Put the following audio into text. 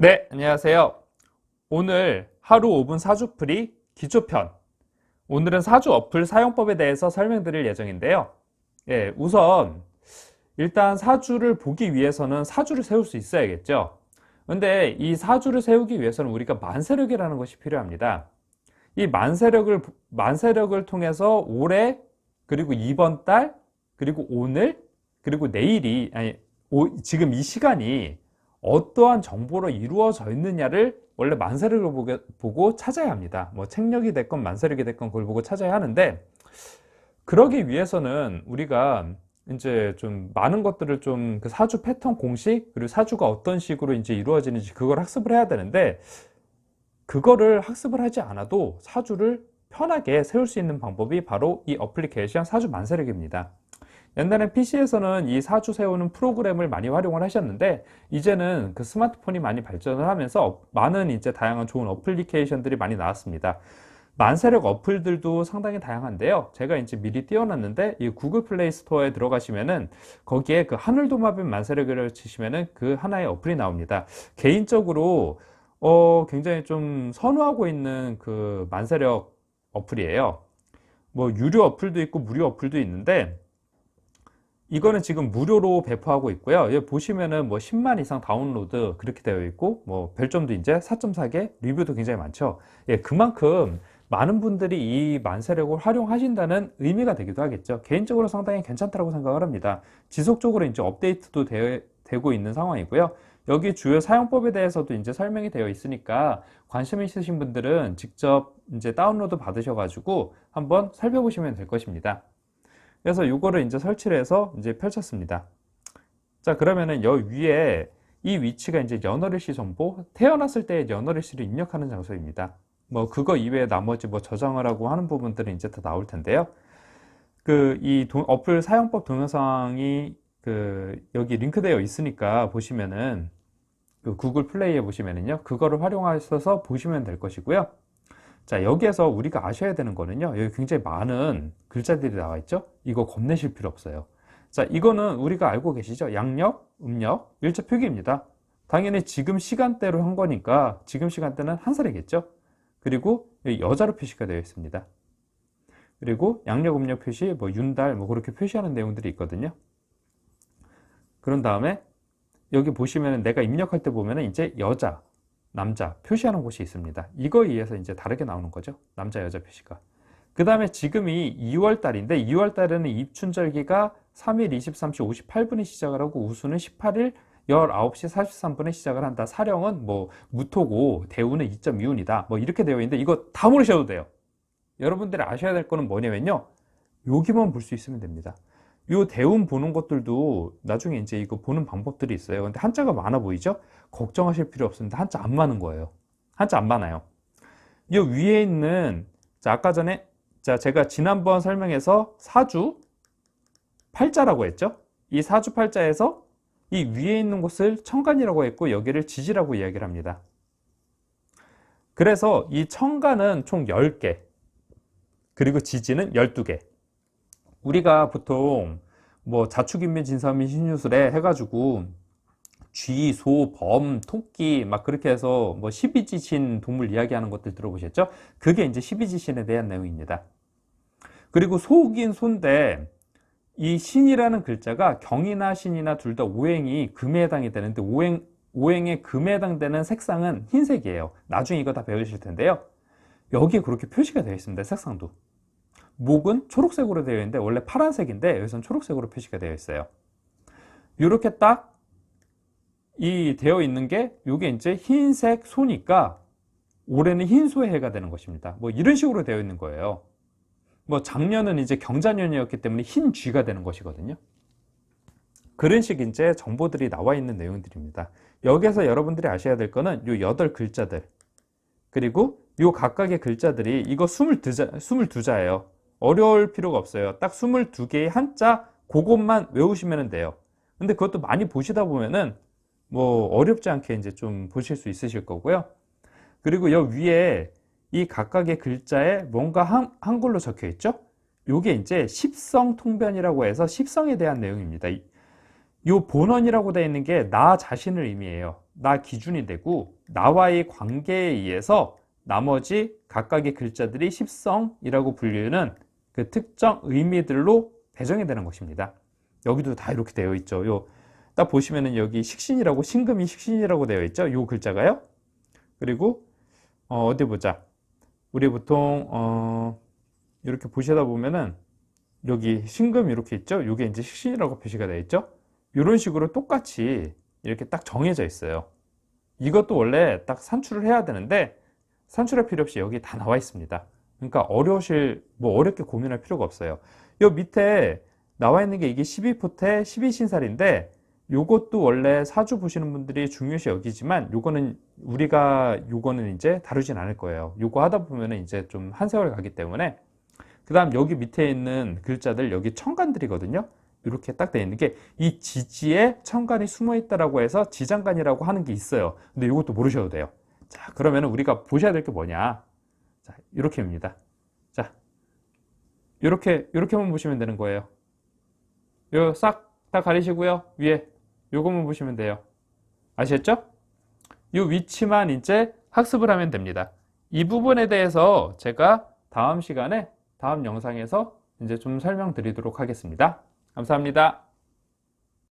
네, 안녕하세요. 오늘 하루 5분 사주풀이 기초편. 오늘은 사주 어플 사용법에 대해서 설명드릴 예정인데요. 예, 우선 일단 사주를 보기 위해서는 사주를 세울 수 있어야겠죠. 근데 이 사주를 세우기 위해서는 우리가 만세력이라는 것이 필요합니다. 이 만세력을 만세력을 통해서 올해 그리고 이번 달 그리고 오늘 그리고 내일이 아니 오- 지금 이 시간이 어떠한 정보로 이루어져 있느냐를 원래 만세력을 보고 찾아야 합니다. 뭐 책력이 됐건 만세력이 됐건 그걸 보고 찾아야 하는데 그러기 위해서는 우리가 이제 좀 많은 것들을 좀 그 사주 패턴 공식 그리고 사주가 어떤 식으로 이제 이루어지는지 그걸 학습을 해야 되는데 그거를 학습을 하지 않아도 사주를 편하게 세울 수 있는 방법이 바로 이 어플리케이션 사주 만세력입니다. 옛날엔 PC에서는 이 사주 세우는 프로그램을 많이 활용을 하셨는데 이제는 그 스마트폰이 많이 발전을 하면서 많은 이제 다양한 좋은 어플리케이션들이 많이 나왔습니다. 만세력 어플들도 상당히 다양한데요. 제가 이제 미리 띄워놨는데 이 구글 플레이 스토어에 들어가시면은 거기에 그 하늘 도마뱀 만세력을 치시면은 그 하나의 어플이 나옵니다. 개인적으로 어 굉장히 좀 선호하고 있는 그 만세력 어플이에요. 뭐 유료 어플도 있고 무료 어플도 있는데 이거는 지금 무료로 배포하고 있고요. 여기 보시면은 뭐 10만 이상 다운로드 그렇게 되어 있고 뭐 별점도 이제 4.4개 리뷰도 굉장히 많죠. 예, 그만큼 많은 분들이 이 만세력을 활용하신다는 의미가 되기도 하겠죠. 개인적으로 상당히 괜찮다고 생각을 합니다. 지속적으로 이제 업데이트도 되, 되고 있는 상황이고요. 여기 주요 사용법에 대해서도 이제 설명이 되어 있으니까 관심 있으신 분들은 직접 이제 다운로드 받으셔가지고 한번 살펴보시면 될 것입니다. 그래서 이거를 이제 설치를 해서 이제 펼쳤습니다. 자, 그러면은 여 위에 이 위치가 이제 연어리시 정보, 태어났을 때 연어리시를 입력하는 장소입니다. 뭐 그거 이외에 나머지 뭐 저장을 하고 하는 부분들은 이제 다 나올 텐데요. 그 이 어플 사용법 동영상이 그 여기 링크되어 있으니까 보시면은 그 구글 플레이에 보시면은요. 그거를 활용하셔서 보시면 될 것이고요. 자, 여기에서 우리가 아셔야 되는 거는요. 여기 굉장히 많은 글자들이 나와 있죠? 이거 겁내실 필요 없어요. 자, 이거는 우리가 알고 계시죠? 양력, 음력, 일자 표기입니다. 당연히 지금 시간대로 한 거니까 지금 시간대는 한 살이겠죠? 그리고 여자로 표시가 되어 있습니다. 그리고 양력, 음력 표시, 뭐 윤달, 뭐 그렇게 표시하는 내용들이 있거든요. 그런 다음에 여기 보시면 내가 입력할 때 보면은 이제 여자, 남자 표시하는 곳이 있습니다. 이거에 의해서 이제 다르게 나오는 거죠. 남자, 여자 표시가. 그 다음에 지금이 2월 달인데 2월 달에는 입춘절기가 3일 23시 58분에 시작을 하고 우수는 18일 19시 43분에 시작을 한다. 사령은 뭐 무토고 대우는 2.2운이다. 뭐 이렇게 되어 있는데 이거 다 모르셔도 돼요. 여러분들이 아셔야 될 거는 뭐냐면요. 여기만 볼 수 있으면 됩니다. 요 대운 보는 것들도 나중에 이제 이거 보는 방법들이 있어요. 근데 한자가 많아 보이죠? 걱정하실 필요 없습니다. 한자 안 많은 거예요. 한자 안 많아요. 요 위에 있는 자 아까 전에 자 제가 지난번 설명해서 사주 팔자라고 했죠? 이 사주 팔자에서 이 위에 있는 곳을 천간이라고 했고 여기를 지지라고 이야기를 합니다. 그래서 이 천간은 총 10개 그리고 지지는 12개 우리가 보통 뭐 자축인묘 진사미 신유술에 해가지고 쥐, 소, 범, 토끼 막 그렇게 해서 뭐 12지신 동물 이야기하는 것들 들어보셨죠? 그게 이제 12지신에 대한 내용입니다. 그리고 소긴 소인데 이 신이라는 글자가 경이나 신이나 둘 다 오행이 금에 해당이 되는데 오행 오행의 금에 해당되는 색상은 흰색이에요. 나중에 이거 다 배우실 텐데요. 여기에 그렇게 표시가 되어 있습니다. 색상도. 목은 초록색으로 되어 있는데 원래 파란색인데 여기서는 초록색으로 표시가 되어 있어요. 이렇게 딱 이 되어 있는 게 이게 이제 흰색 소니까 올해는 흰소의 해가 되는 것입니다. 뭐 이런 식으로 되어 있는 거예요. 뭐 작년은 이제 경자년이었기 때문에 흰 쥐가 되는 것이거든요. 그런 식 이제 정보들이 나와 있는 내용들입니다. 여기서 여러분들이 아셔야 될 거는 요 여덟 글자들 그리고 요 각각의 글자들이 이거 22자, 22자예요. 어려울 필요가 없어요. 딱 22개의 한자 그것만 외우시면 돼요. 근데 그것도 많이 보시다 보면은 뭐 어렵지 않게 이제 좀 보실 수 있으실 거고요. 그리고 여 위에 이 각각의 글자에 뭔가 한, 한글로 적혀 있죠? 요게 이제 십성 통변이라고 해서 십성에 대한 내용입니다. 이- 요 본원이라고 되어 있는 게 나 자신을 의미해요. 나 기준이 되고 나와의 관계에 의해서 나머지 각각의 글자들이 십성이라고 불리는 그 특정 의미들로 배정이 되는 것입니다. 여기도 다 이렇게 되어 있죠. 요 딱 보시면은 여기 식신이라고 신금이 식신이라고 되어 있죠. 요 글자가요. 그리고 어, 어디 보자. 우리 보통 어, 이렇게 보시다 보면은 여기 신금 이렇게 있죠. 요게 이제 식신이라고 표시가 되어 있죠. 이런 식으로 똑같이 이렇게 딱 정해져 있어요. 이것도 원래 딱 산출을 해야 되는데 산출할 필요 없이 여기 다 나와 있습니다. 그러니까 어려우실 뭐 어렵게 고민할 필요가 없어요. 요 밑에 나와 있는 게 이게 12포태 12신살인데 요것도 원래 사주 보시는 분들이 중요시 여기지만 요거는 우리가 요거는 이제 다루진 않을 거예요. 요거 하다 보면은 이제 좀 한 세월 가기 때문에 그 다음 여기 밑에 있는 글자들 여기 천간들이거든요. 이렇게 딱 되어 있는 게 이 지지에 천간이 숨어 있다라고 해서 지장간이라고 하는 게 있어요. 근데 이것도 모르셔도 돼요. 자, 그러면 우리가 보셔야 될 게 뭐냐? 자, 이렇게입니다. 자, 이렇게 이렇게만 보시면 되는 거예요. 요 싹 다 가리시고요. 위에 요것만 보시면 돼요. 아시겠죠? 요 위치만 이제 학습을 하면 됩니다. 이 부분에 대해서 제가 다음 시간에 다음 영상에서 이제 좀 설명드리도록 하겠습니다. 감사합니다.